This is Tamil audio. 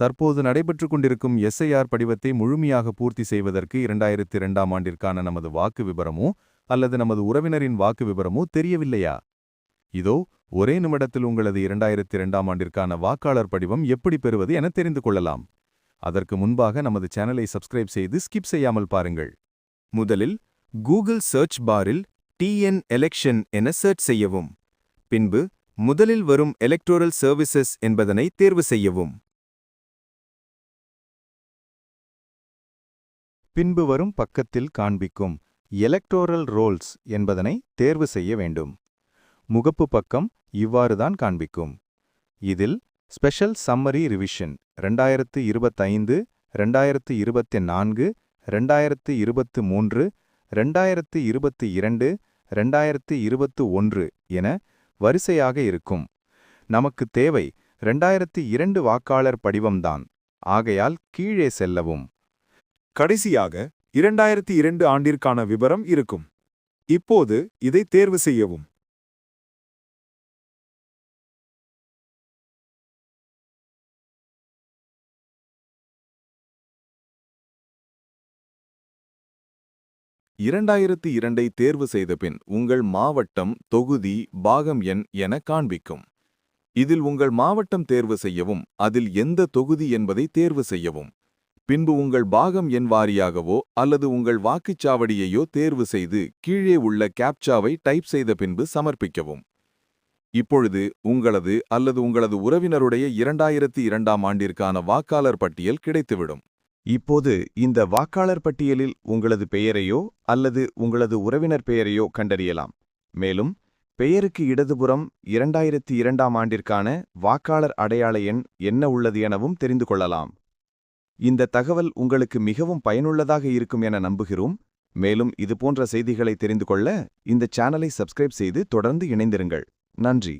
தற்போது நடைபெற்றுக் கொண்டிருக்கும் எஸ்ஐஆர் படிவத்தை முழுமையாக பூர்த்தி செய்வதற்கு இரண்டாயிரத்தி இரண்டாம் ஆண்டிற்கான நமது வாக்கு விபரமோ அல்லது நமது உறவினரின் வாக்கு விபரமோ தெரியவில்லையா? இதோ ஒரே நிமிடத்தில் உங்களது இரண்டாயிரத்தி இரண்டாம் ஆண்டிற்கான வாக்காளர் படிவம் எப்படி பெறுவது என தெரிந்து கொள்ளலாம். அதற்கு முன்பாக நமது சேனலை சப்ஸ்கிரைப் செய்து ஸ்கிப் செய்யாமல் பாருங்கள். முதலில் கூகுள் சர்ச் பாரில் டிஎன் எலெக்ஷன் என சர்ச் செய்யவும். பின்பு முதலில் வரும் எலக்டோரல் சர்வீசஸ் என்பதனை தேர்வு செய்யவும். பின்பு வரும் பக்கத்தில் காண்பிக்கும் எலக்டோரல் ரோல்ஸ் என்பதனை தேர்வு செய்ய வேண்டும். முகப்பு பக்கம் இவ்வாறுதான் காண்பிக்கும். இதில் ஸ்பெஷல் சம்மரி ரிவிஷன் ரெண்டாயிரத்து இருபத்தைந்து ரெண்டாயிரத்து இருபத்தி நான்கு ரெண்டாயிரத்து இருபத்து மூன்று ரெண்டாயிரத்து இருபத்தி இரண்டு ரெண்டாயிரத்து இருபத்து ஒன்று என வரிசையாக இருக்கும். நமக்கு தேவை ரெண்டாயிரத்து இரண்டு வாக்காளர் படிவம்தான். ஆகையால் கீழே செல்லவும். கடைசியாக இரண்டாயிரத்தி இரண்டு ஆண்டிற்கான விவரம் இருக்கும். இப்போது இதை தேர்வு செய்யவும். இரண்டாயிரத்தி இரண்டை தேர்வு செய்த பின் உங்கள் மாவட்டம் தொகுதி பாகம் எண் என காண்பிக்கும். இதில் உங்கள் மாவட்டம் தேர்வு செய்யவும் அதில் எந்த தொகுதி என்பதை தேர்வு செய்யவும். பின்பு உங்கள் பாகம் எண் வாரியாகவோ அல்லது உங்கள் வாக்குச்சாவடியையோ தேர்வு செய்து கீழே உள்ள கேப்சாவை டைப் செய்த பின்பு சமர்ப்பிக்கவும். இப்பொழுது உங்களது அல்லது உங்களது உறவினருடைய இரண்டாயிரத்தி இரண்டாம் ஆண்டிற்கான வாக்காளர் பட்டியல் கிடைத்துவிடும். இப்போது இந்த வாக்காளர் பட்டியலில் உங்களது பெயரையோ அல்லது உங்களது உறவினர் பெயரையோ கண்டறியலாம். மேலும் பெயருக்கு இடதுபுறம் இரண்டாயிரத்தி இரண்டாம் ஆண்டிற்கான வாக்காளர் அடையாள எண் என்ன உள்ளது எனவும் தெரிந்து கொள்ளலாம். இந்த தகவல் உங்களுக்கு மிகவும் பயனுள்ளதாக இருக்கும் என நம்புகிறோம். மேலும் இதுபோன்ற செய்திகளை தெரிந்து கொள்ள இந்த சேனலை சப்ஸ்கிரைப் செய்து தொடர்ந்து இணைந்திருங்கள். நன்றி.